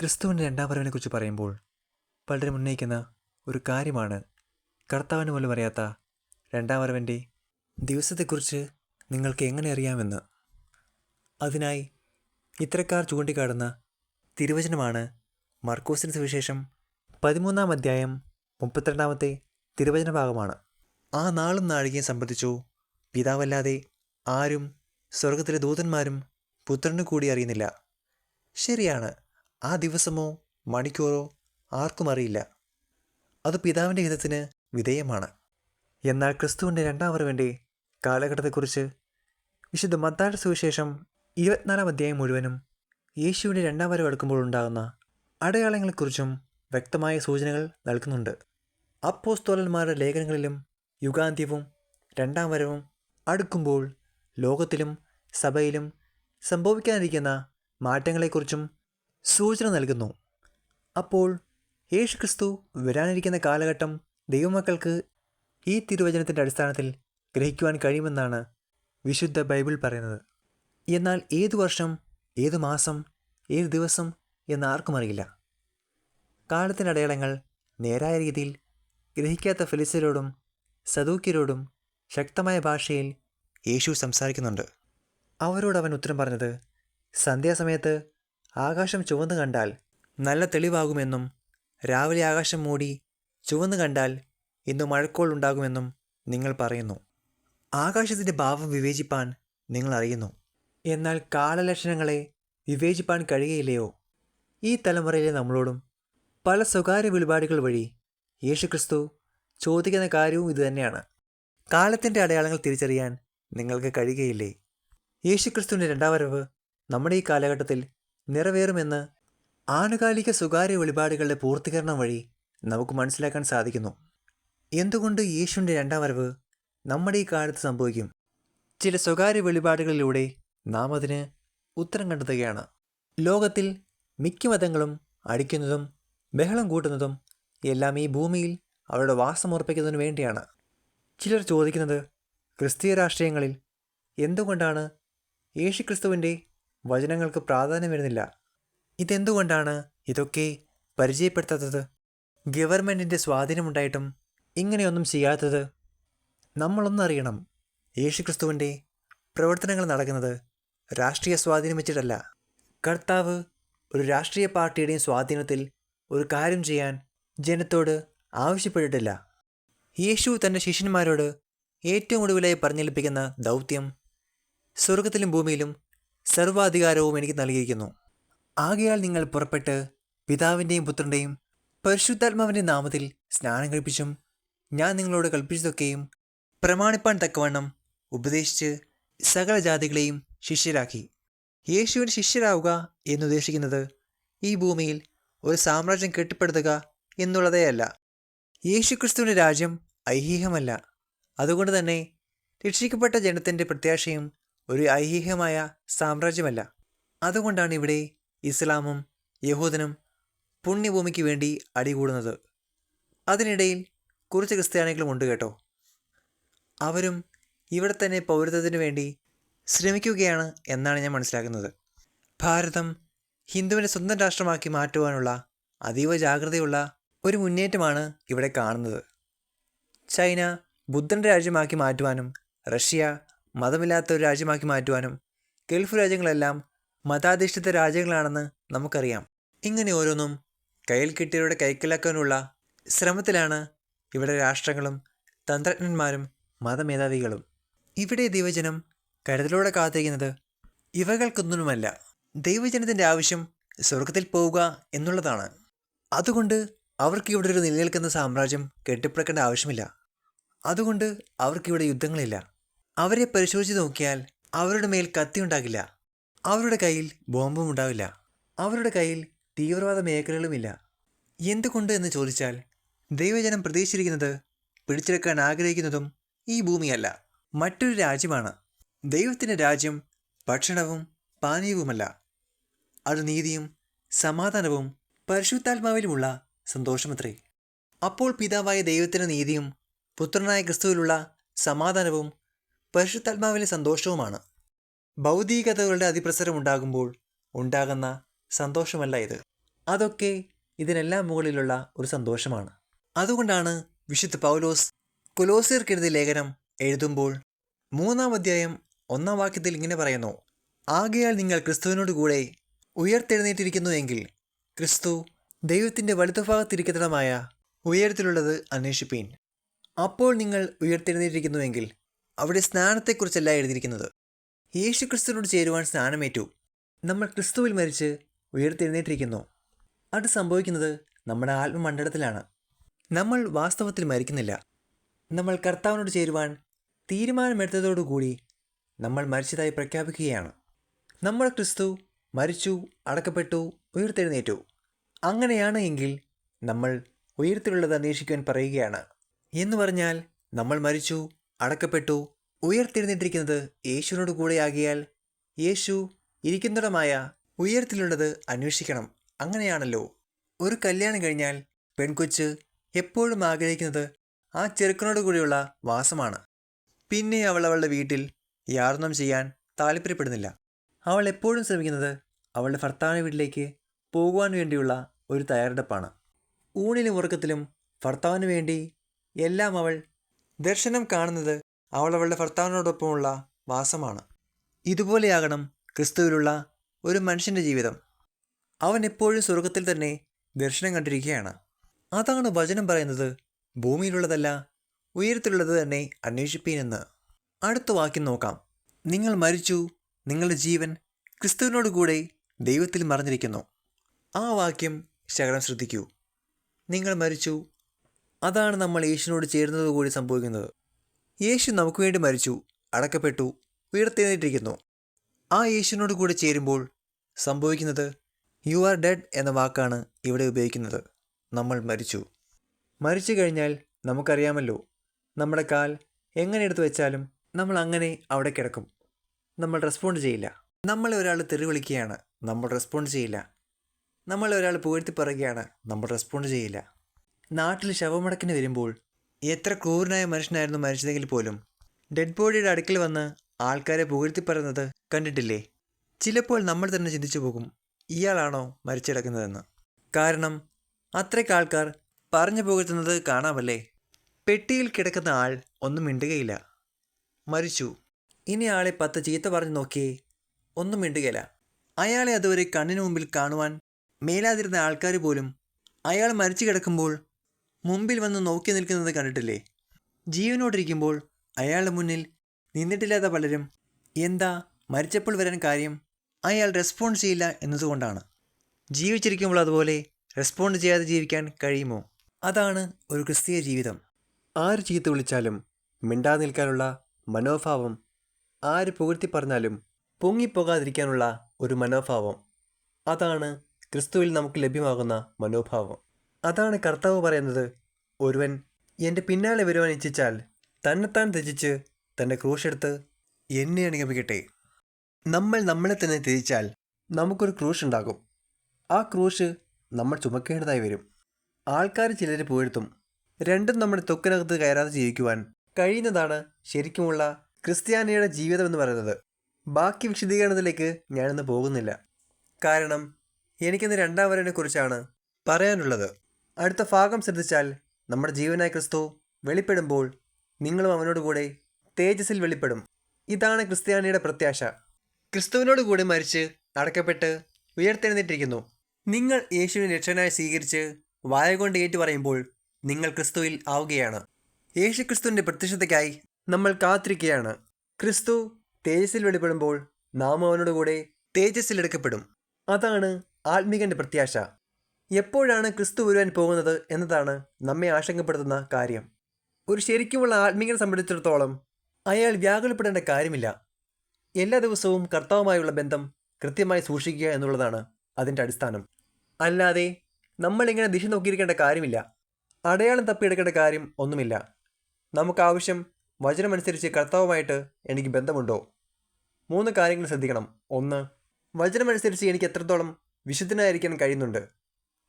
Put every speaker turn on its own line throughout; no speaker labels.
ക്രിസ്തുവിന്റെ രണ്ടാം വരവിനെക്കുറിച്ച് പറയുമ്പോൾ പലരും ഉന്നയിക്കുന്ന ഒരു കാര്യമാണ് കർത്താവിന് പോലും അറിയാത്ത രണ്ടാം വരവിന്റെ ദിവസത്തെക്കുറിച്ച് നിങ്ങൾക്ക് എങ്ങനെ അറിയാമെന്ന്. അതിനായി ഇത്തരക്കാർ ചൂണ്ടിക്കാടുന്ന തിരുവചനമാണ് മർക്കോസിന് സുവിശേഷം പതിമൂന്നാം അധ്യായം മുപ്പത്തിരണ്ടാമത്തെ തിരുവചന ഭാഗമാണ്. ആ നാളും നാഴികയും സംബന്ധിച്ചു പിതാവല്ലാതെ ആരും സ്വർഗത്തിലെ ദൂതന്മാരും പുത്രനു കൂടി അറിയുന്നില്ല. ശരിയാണ്. ആ ദിവസമോ മണിക്കൂറോ ആർക്കും അറിയില്ല. അത് പിതാവിന്റെ ഹിതത്തിന് വിധേയമാണ്. എന്നാൽ ക്രിസ്തുവിന്റെ രണ്ടാം വരവിന്റെ കാലഘട്ടത്തെക്കുറിച്ച് വിശുദ്ധ മത്തായുടെ സുവിശേഷം ഇരുപത്തിനാലാം അധ്യായം മുഴുവനും യേശുവിന്റെ രണ്ടാം വരവ് അടുക്കുമ്പോൾ ഉണ്ടാകുന്ന അടയാളങ്ങളെക്കുറിച്ചും വ്യക്തമായ സൂചനകൾ നൽകുന്നുണ്ട്. അപ്പോസ്തോലന്മാരുടെ ലേഖനങ്ങളിലും യുഗാന്ത്യവും രണ്ടാം വരവും അടുക്കുമ്പോൾ ലോകത്തിലും സഭയിലും സംഭവിക്കാനിരിക്കുന്ന മാറ്റങ്ങളെക്കുറിച്ചും സൂചന നൽകുന്നു. അപ്പോൾ യേശുക്രിസ്തു വരാനിരിക്കുന്ന കാലഘട്ടം ദൈവമക്കൾക്ക് ഈ തിരുവചനത്തിന്റെ അടിസ്ഥാനത്തിൽ ഗ്രഹിക്കുവാൻ കഴിയുമെന്നാണ് വിശുദ്ധ ബൈബിൾ പറയുന്നത്. എന്നാൽ ഏതു വർഷം ഏത് മാസം ഏത് ദിവസം എന്ന് ആർക്കും അറിയില്ല. കാലത്തിന്റെ അടയാളങ്ങൾ നേരായ രീതിയിൽ ഗ്രഹിക്കാത്ത ഫിലിസ്തരോടും സദൂക്കിയരോടും ശക്തമായ ഭാഷയിൽ യേശു സംസാരിക്കുന്നുണ്ട്. അവരോട് അവൻ ഉത്തരം പറഞ്ഞത് സന്ധ്യാസമയത്ത് ആകാശം ചുവന്നു കണ്ടാൽ നല്ല തെളിവാകുമെന്നും രാവിലെ ആകാശം മൂടി ചുവന്നു കണ്ടാൽ ഇന്ന് മഴക്കോൾ ഉണ്ടാകുമെന്നും നിങ്ങൾ പറയുന്നു. ആകാശത്തിന്റെ ഭാവം വിവേചിപ്പാൻ നിങ്ങൾ അറിയുന്നു. എന്നാൽ കാലലക്ഷണങ്ങളെ വിവേചിപ്പാൻ കഴിയുകയില്ലയോ? ഈ തലമുറയിലെ നമ്മളോടും പല സ്വകാര്യ വെളിപാടുകൾ വഴി യേശുക്രിസ്തു ചോദിക്കുന്ന കാര്യവും ഇതുതന്നെയാണ് കാലത്തിന്റെ അടയാളങ്ങൾ തിരിച്ചറിയാൻ നിങ്ങൾക്ക് കഴിയുകയില്ലേ? യേശുക്രിസ്തുവിന്റെ രണ്ടാം വരവ് നമ്മുടെ ഈ കാലഘട്ടത്തിൽ നിറവേറുമെന്ന് ആനുകാലിക സ്വകാര്യ വെളിപാടുകളുടെ പൂർത്തീകരണം വഴി നമുക്ക് മനസ്സിലാക്കാൻ സാധിക്കുന്നു. എന്തുകൊണ്ട് യേശുവിന്റെ രണ്ടാം വരവ് നമ്മുടെ ഈ കാലത്ത് സംഭവിക്കും? ചില സ്വകാര്യ വെളിപാടുകളിലൂടെ നാം അതിന് ഉത്തരം കണ്ടെത്തുകയാണ്. ലോകത്തിൽ മിക്ക മതങ്ങളും അടിക്കുന്നതും ബഹളം കൂട്ടുന്നതും എല്ലാം ഈ ഭൂമിയിൽ അവരുടെ വാസം ഉറപ്പിക്കുന്നതിനു വേണ്ടിയാണ്. ചിലർ ചോദിക്കുന്നത് ക്രിസ്തീയ രാഷ്ട്രീയങ്ങളിൽ എന്തുകൊണ്ടാണ് യേശുക്രിസ്തുവിന്റെ വചനങ്ങൾക്ക് പ്രാധാന്യം വരുന്നില്ല. ഇതെന്തുകൊണ്ടാണ് ഇതൊക്കെ പരിചയപ്പെടുത്താത്തത്? ഗവൺമെന്റിന്റെ സ്വാധീനമുണ്ടായിട്ടും ഇങ്ങനെയൊന്നും ചെയ്യാത്തത്? നമ്മളൊന്നറിയണം യേശുക്രിസ്തുവിന്റെ പ്രവർത്തനങ്ങൾ നടക്കുന്നത് രാഷ്ട്രീയ സ്വാധീനം വെച്ചിട്ടല്ല. കർത്താവ് ഒരു രാഷ്ട്രീയ പാർട്ടിയുടെയും സ്വാധീനത്തിൽ ഒരു കാര്യം ചെയ്യാൻ ജനത്തോട് ആവശ്യപ്പെട്ടിട്ടില്ല. യേശു തന്റെ ശിഷ്യന്മാരോട് ഏറ്റവും ഒടുവിലായി പറഞ്ഞേൽപ്പിക്കുന്ന ദൗത്യം സ്വർഗത്തിലും ഭൂമിയിലും സർവാധികാരവും എനിക്ക് നൽകിയിരിക്കുന്നു. ആകയാൽ നിങ്ങൾ പുറപ്പെട്ട് പിതാവിന്റെയും പുത്രന്റെയും പരിശുദ്ധാത്മാവിന്റെ നാമത്തിൽ സ്നാനം കഴിപ്പിച്ചും ഞാൻ നിങ്ങളോട് കൽപ്പിച്ചതൊക്കെയും പ്രമാണിപ്പാൻ തക്കവണ്ണം ഉപദേശിച്ച് സകല ജാതികളെയും ശിഷ്യരാക്കി. യേശുവിന് ശിഷ്യരാവുക എന്നുദ്ദേശിക്കുന്നത് ഈ ഭൂമിയിൽ ഒരു സാമ്രാജ്യം കെട്ടിപ്പടുത്തുക എന്നുള്ളതേ അല്ല യേശുക്രിസ്തുവിന്റെ രാജ്യം ഐഹികമല്ല അതുകൊണ്ട് തന്നെ രക്ഷിക്കപ്പെട്ട ജനത്തിന്റെ പ്രത്യാശയും ഒരു ഐഹികമായ സാമ്രാജ്യമല്ല. അതുകൊണ്ടാണ് ഇവിടെ ഇസ്ലാമും യഹൂദനും പുണ്യഭൂമിക്ക് വേണ്ടി അടികൂടുന്നത്. അതിനിടയിൽ കുറച്ച് ക്രിസ്ത്യാനികളും ഉണ്ട് കേട്ടോ. അവരും ഇവിടെ തന്നെ പൗരത്വത്തിന് വേണ്ടി ശ്രമിക്കുകയാണ് എന്നാണ് ഞാൻ മനസ്സിലാക്കുന്നത്. ഭാരതം ഹിന്ദുവിനെ സ്വന്തം രാഷ്ട്രമാക്കി മാറ്റുവാനുള്ള അതീവ ജാഗ്രതയുള്ള ഒരു മുന്നേറ്റമാണ് ഇവിടെ കാണുന്നത്. ചൈന ബുദ്ധന്റെ രാജ്യമാക്കി മാറ്റുവാനും റഷ്യ മതമില്ലാത്ത ഒരു രാജ്യമാക്കി മാറ്റുവാനും ഗൾഫ് രാജ്യങ്ങളെല്ലാം മതാധിഷ്ഠിത രാജ്യങ്ങളാണെന്ന് നമുക്കറിയാം. ഇങ്ങനെ ഓരോന്നും കയ്യിൽ കിട്ടിയവരുടെ കൈക്കലാക്കാനുള്ള ശ്രമത്തിലാണ് ഇവിടെ രാഷ്ട്രങ്ങളും തന്ത്രജ്ഞന്മാരും മതമേധാവികളും. ഇവിടെ ദൈവജനം കരുതലോടെ കാത്തിരിക്കുന്നത് ഇവകൾക്കൊന്നുമല്ല. ദൈവജനത്തിന്റെ ആവശ്യം സ്വർഗത്തിൽ പോവുക എന്നുള്ളതാണ്. അതുകൊണ്ട് അവർക്ക് ഇവിടെ ഒരു നിലനിൽക്കുന്ന സാമ്രാജ്യം കെട്ടിപ്പടുക്കേണ്ട ആവശ്യമില്ല. അതുകൊണ്ട് അവർക്കിവിടെ യുദ്ധങ്ങളില്ല. അവരെ പരിശോധിച്ച് നോക്കിയാൽ അവരുടെ മേൽ കത്തിയുണ്ടാകില്ല അവരുടെ കയ്യിൽ ബോംബും ഉണ്ടാവില്ല. അവരുടെ കയ്യിൽ തീവ്രവാദ മേഖലകളുമില്ല. എന്തുകൊണ്ട് എന്ന് ചോദിച്ചാൽ ദൈവജനം പ്രതീക്ഷിച്ചിരിക്കുന്നത് പിടിച്ചെടുക്കാൻ ആഗ്രഹിക്കുന്നതും ഈ ഭൂമിയല്ല. മറ്റൊരു രാജ്യമാണ്. ദൈവത്തിന്റെ രാജ്യം ഭക്ഷണവും പാനീയവുമല്ല. അത് നീതിയും സമാധാനവും പരിശുദ്ധാത്മാവിലുമുള്ള സന്തോഷമത്രേ. അപ്പോൾ പിതാവായ ദൈവത്തിന്റെ നീതിയും പുത്രനായ ക്രിസ്തുവിലുള്ള സമാധാനവും പരിശുദ്ധാത്മാവിലെ സന്തോഷവുമാണ്. ഭൗതികതകളുടെ അതിപ്രസരം ഉണ്ടാകുമ്പോൾ ഉണ്ടാകുന്ന സന്തോഷമല്ല ഇത്. അതൊക്കെ ഇതിനെല്ലാം മുകളിലുള്ള ഒരു സന്തോഷമാണ്. അതുകൊണ്ടാണ് വിശുദ്ധ പൗലോസ് കൊലോസിയർക്കെഴുതിയ ലേഖനം എഴുതുമ്പോൾ മൂന്നാം അധ്യായം ഒന്നാം വാക്യത്തിൽ ഇങ്ങനെ പറയുന്നു ആകയാൽ നിങ്ങൾ ക്രിസ്തുവിനോട് കൂടെ ഉയർത്തെഴുന്നേറ്റിരിക്കുന്നു എങ്കിൽ ക്രിസ്തു ദൈവത്തിന്റെ വലതുഭാഗത്തിരിക്കുന്നതുമായ ഉയരത്തിലുള്ളത് അന്വേഷിപ്പീൻ. അപ്പോൾ നിങ്ങൾ ഉയർത്തെഴുന്നേറ്റിരിക്കുന്നുവെങ്കിൽ അവിടെ സ്നാനത്തെക്കുറിച്ചല്ല എഴുതിയിരിക്കുന്നത്. യേശു ക്രിസ്തുവിനോട് ചേരുവാൻ സ്നാനമേറ്റു. നമ്മൾ ക്രിസ്തുവിൽ മരിച്ച് ഉയർത്തെഴുന്നേറ്റിരിക്കുന്നു. അത് സംഭവിക്കുന്നത് നമ്മുടെ ആത്മമണ്ഡലത്തിലാണ്. നമ്മൾ വാസ്തവത്തിൽ മരിക്കുന്നില്ല. നമ്മൾ കർത്താവിനോട് ചേരുവാൻ തീരുമാനമെടുത്തതോടുകൂടി നമ്മൾ മരിച്ചതായി പ്രഖ്യാപിക്കുകയാണ്. നമ്മൾ ക്രിസ്തു മരിച്ചു അടക്കപ്പെട്ടു ഉയർത്തെഴുന്നേറ്റു. അങ്ങനെയാണ് എങ്കിൽ നമ്മൾ ഉയരത്തിലുള്ളത് അന്വേഷിക്കുവാൻ പറയുകയാണ്. എന്ന് പറഞ്ഞാൽ നമ്മൾ മരിച്ചു അടക്കപ്പെട്ടു ഉയർത്തെഴുന്നേറ്റിരിക്കുന്നത് യേശുവിനോട് കൂടെയാകിയാൽ യേശു ഇരിക്കുന്നിടമായ ഉയരത്തിലുള്ളത് അന്വേഷിക്കണം. അങ്ങനെയാണല്ലോ. ഒരു കല്യാണം കഴിഞ്ഞാൽ പെൺകൊച്ച് എപ്പോഴും ആഗ്രഹിക്കുന്നത് ആ ചെറുക്കനോട് കൂടിയുള്ള വാസമാണ്. പിന്നെ അവൾ അവളുടെ വീട്ടിൽ യാതൊന്നും ചെയ്യാൻ താല്പര്യപ്പെടുന്നില്ല. അവൾ എപ്പോഴും ശ്രമിക്കുന്നത് അവളുടെ ഭർത്താവിന്റെ വീട്ടിലേക്ക് പോകുവാൻ വേണ്ടിയുള്ള ഒരു തയ്യാറെടുപ്പാണ്. ഊണിലും ഉറക്കത്തിലും ഭർത്താവിന് വേണ്ടി എല്ലാം അവൾ ദർശനം കാണുന്നത് അവൾ അവളുടെ ഭർത്താവിനോടൊപ്പമുള്ള വാസമാണ്. ഇതുപോലെയാകണം ക്രിസ്തുവിലുള്ള ഒരു മനുഷ്യന്റെ ജീവിതം. അവൻ എപ്പോഴും സ്വർഗത്തിൽ തന്നെ ദർശനം കണ്ടിരിക്കുകയാണ്. അതാണ് വചനം പറയുന്നത് ഭൂമിയിലുള്ളതല്ല ഉയരത്തിലുള്ളത് തന്നെ അന്വേഷിപ്പീനെന്ന്. അടുത്ത വാക്യം നോക്കാം. നിങ്ങൾ മരിച്ചു നിങ്ങളുടെ ജീവൻ ക്രിസ്തുവിനോട് കൂടെ ദൈവത്തിൽ മറഞ്ഞിരിക്കുന്നു. ആ വാക്യം ശകലം ശ്രദ്ധിക്കൂ. നിങ്ങൾ മരിച്ചു അതാണ് നമ്മൾ യേശുവിനോട് ചേരുന്നത് കൂടി സംഭവിക്കുന്നത്. യേശു നമുക്ക് വേണ്ടി മരിച്ചു അടക്കപ്പെട്ടു ഉയർത്തെഴുന്നേറ്റിരിക്കുന്നു. ആ യേശുവിനോട് കൂടി ചേരുമ്പോൾ സംഭവിക്കുന്നത് യു ആർ ഡെഡ് എന്ന വാക്കാണ് ഇവിടെ ഉപയോഗിക്കുന്നത്. നമ്മൾ മരിച്ചു. മരിച്ചു കഴിഞ്ഞാൽ നമുക്കറിയാമല്ലോ നമ്മുടെ കാൽ എങ്ങനെ എടുത്തു വെച്ചാലും നമ്മൾ അങ്ങനെ അവിടെ കിടക്കും. നമ്മൾ റെസ്പോണ്ട് ചെയ്യില്ല. നമ്മളെ ഒരാൾ തെറി വിളിക്കുകയാണ് നമ്മൾ റെസ്പോണ്ട് ചെയ്യില്ല. നമ്മളെ ഒരാൾ പുകഴ്ത്തി പറയുകയാണ് നമ്മൾ റെസ്പോണ്ട് ചെയ്യില്ല. നാട്ടിൽ ശവമടക്കിന് വരുമ്പോൾ എത്ര ക്രൂരനായ മനുഷ്യനായിരുന്നു മരിച്ചതെങ്കിൽ പോലും. ഡെഡ് ബോഡിയുടെ അടുക്കൽ വന്ന് ആൾക്കാരെ പുകഴ്ത്തി പറയുന്നത് കണ്ടിട്ടില്ലേ? ചിലപ്പോൾ നമ്മൾ തന്നെ ചിന്തിച്ചു പോകും ഇയാളാണോ മരിച്ചിടക്കുന്നതെന്ന്. കാരണം അത്രയ്ക്ക് ആൾക്കാർ പറഞ്ഞു പുകഴ്ത്തുന്നത് കാണാമല്ലേ? പെട്ടിയിൽ കിടക്കുന്ന ആൾ ഒന്നും മിണ്ടുകയില്ല. മരിച്ചു. ഇനി ആളെ പത്ത് ചീത്ത പറഞ്ഞു നോക്കിയേ ഒന്നും മിണ്ടുകയില്ല. അയാളെ അതുവരെ കണ്ണിനു മുമ്പിൽ കാണുവാൻ മേലാതിരുന്ന ആൾക്കാർ പോലും അയാൾ മരിച്ചു കിടക്കുമ്പോൾ മുമ്പിൽ വന്ന് നോക്കി നിൽക്കുന്നത് കണ്ടിട്ടില്ലേ? ജീവനോടിരിക്കുമ്പോൾ അയാളുടെ മുന്നിൽ നിന്നിട്ടില്ലാത്ത പലരും എന്താ? മരിച്ചപ്പോൾ വരാൻ കാര്യം? അയാൾ റെസ്പോണ്ട് ചെയ്യില്ല എന്നതുകൊണ്ടാണ്. ജീവിച്ചിരിക്കുമ്പോൾ അതുപോലെ റെസ്പോണ്ട് ചെയ്യാതെ ജീവിക്കാൻ കഴിയുമോ? അതാണ് ഒരു ക്രിസ്തീയ ജീവിതം. ആര് ചീത്ത വിളിച്ചാലും മിണ്ടാതെ നിൽക്കാനുള്ള മനോഭാവം ആര് പുകഴ്ത്തി പറഞ്ഞാലും പൊങ്ങിപ്പോകാതിരിക്കാനുള്ള ഒരു മനോഭാവം. അതാണ് ക്രിസ്തുവിൽ നമുക്ക് ലഭ്യമാകുന്ന മനോഭാവം. അതാണ് കർത്താവ് പറയുന്നത്. ഒരുവൻ എന്റെ പിന്നാലെ വരുവാൻ ഇച്ഛിച്ചാൽ തന്നെത്താൻ ത്യജിച്ച് തന്റെ ക്രൂശെടുത്ത് എന്നെ അനുഗമിക്കട്ടെ. നമ്മൾ നമ്മളെ തന്നെ ത്യജിച്ചാൽ നമുക്കൊരു ക്രൂശ് ഉണ്ടാകും. ആ ക്രൂശ് നമ്മൾ ചുമക്കേണ്ടതായി വരും. ആൾക്കാർ ചിലർ പുകഴ്ത്തും. രണ്ടും നമ്മുടെ തൊക്കിനകത്ത് കയറാതെ ജീവിക്കുവാൻ കഴിയുന്നതാണ് ശരിക്കുമുള്ള ക്രിസ്ത്യാനിയുടെ ജീവിതം എന്ന് പറയുന്നത്. ബാക്കി വിശദീകരണത്തിലേക്ക് ഞാനിന്ന് പോകുന്നില്ല. കാരണം എനിക്കിന്ന് രണ്ടാം വരനെ കുറിച്ചാണ് പറയാനുള്ളത്. അടുത്ത ഭാഗം ശ്രദ്ധിച്ചാൽ നമ്മുടെ ജീവനായ ക്രിസ്തു വെളിപ്പെടുമ്പോൾ നിങ്ങളും അവനോട് കൂടെ തേജസ്സിൽ വെളിപ്പെടും. ഇതാണ് ക്രിസ്ത്യാനിയുടെ പ്രത്യാശ. ക്രിസ്തുവിനോട് കൂടെ മരിച്ച് അടക്കപ്പെട്ട് ഉയർത്തെഴുന്നേറ്റിരിക്കുന്നു. നിങ്ങൾ യേശുവിനെ രക്ഷനായി സ്വീകരിച്ച് വായ കൊണ്ട് ഏറ്റു പറയുമ്പോൾ നിങ്ങൾ ക്രിസ്തുവിൽ ആവുകയാണ്. യേശു ക്രിസ്തുവിന്റെ പ്രത്യക്ഷതയ്ക്കായി നമ്മൾ കാത്തിരിക്കുകയാണ്. ക്രിസ്തു തേജസ്സിൽ വെളിപ്പെടുമ്പോൾ നാം അവനോട് കൂടെ തേജസ്സിൽ അതാണ് ആത്മീകന്റെ പ്രത്യാശ. എപ്പോഴാണ് ക്രിസ്തു വരുവാൻ പോകുന്നത് എന്നതാണ് നമ്മെ ആശങ്കപ്പെടുത്തുന്ന കാര്യം. ഒരു ശരിക്കുമുള്ള ആത്മീയനെ സംബന്ധിച്ചിടത്തോളം അയാൾ വ്യാകുലപ്പെടേണ്ട കാര്യമില്ല. എല്ലാ ദിവസവും കർത്താവുമായുള്ള ബന്ധം കൃത്യമായി സൂക്ഷിക്കുക എന്നുള്ളതാണ് അതിന്റെ അടിസ്ഥാനം. അല്ലാതെ നമ്മളിങ്ങനെ ദിശ നോക്കിയിരിക്കേണ്ട കാര്യമില്ല. അടയാളം തപ്പിയെടുക്കേണ്ട കാര്യം ഒന്നുമില്ല. നമുക്കാവശ്യം വചനമനുസരിച്ച് കർത്താവുമായിട്ട് എനിക്ക് ബന്ധമുണ്ടോ? മൂന്ന് കാര്യങ്ങൾ ശ്രദ്ധിക്കണം. ഒന്ന് വചനമനുസരിച്ച് എനിക്ക് എത്രത്തോളം വിശുദ്ധനായിരിക്കാൻ കഴിയുന്നുണ്ട്?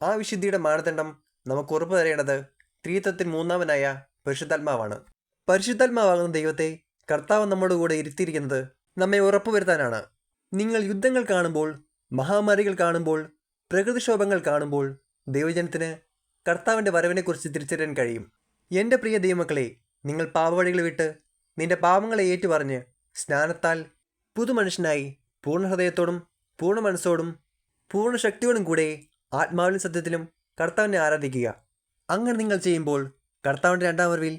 ആ വിശുദ്ധിയുടെ മാനദണ്ഡം നമുക്ക് ഉറപ്പു തരേണ്ടത് ത്രീത്വത്തിൽ മൂന്നാമനായ പരിശുദ്ധാത്മാവാണ്. പരിശുദ്ധാത്മാവാകുന്ന ദൈവത്തെ കർത്താവ് നമ്മുടെ കൂടെ ഇരുത്തിയിരിക്കുന്നത് നമ്മെ ഉറപ്പുവരുത്താനാണ്. നിങ്ങൾ യുദ്ധങ്ങൾ കാണുമ്പോൾ മഹാമാരികൾ കാണുമ്പോൾ പ്രകൃതിക്ഷോഭങ്ങൾ കാണുമ്പോൾ ദൈവജനത്തിന് കർത്താവിന്റെ വരവിനെക്കുറിച്ച് തിരിച്ചറിയാൻ കഴിയും. എന്റെ പ്രിയ ദൈവമക്കളെ നിങ്ങൾ പാപവഴികൾ വിട്ട് നിന്റെ പാപങ്ങളെ ഏറ്റുപറഞ്ഞ് സ്നാനത്താൽ പുതുമനുഷ്യനായി പൂർണ ഹൃദയത്തോടും പൂർണ മനസ്സോടും പൂർണ ശക്തിയോടും കൂടെ ആത്മാവിലും സത്യത്തിലും കർത്താവിനെ ആരാധിക്കുക. അങ്ങനെ നിങ്ങൾ ചെയ്യുമ്പോൾ കർത്താവിന്റെ രണ്ടാം വരവിൽ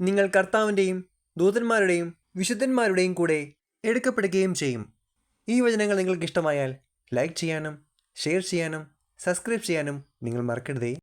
നിങ്ങൾ കർത്താവിന്റെയും ദൂതന്മാരുടെയും വിശുദ്ധന്മാരുടെയും കൂടെ എടുക്കപ്പെടുകയും ചെയ്യും. ഈ വചനങ്ങൾ നിങ്ങൾക്ക് ഇഷ്ടമായാൽ ലൈക്ക് ചെയ്യാനും ഷെയർ ചെയ്യാനും സബ്സ്ക്രൈബ് ചെയ്യാനും നിങ്ങൾ മറക്കരുതേ.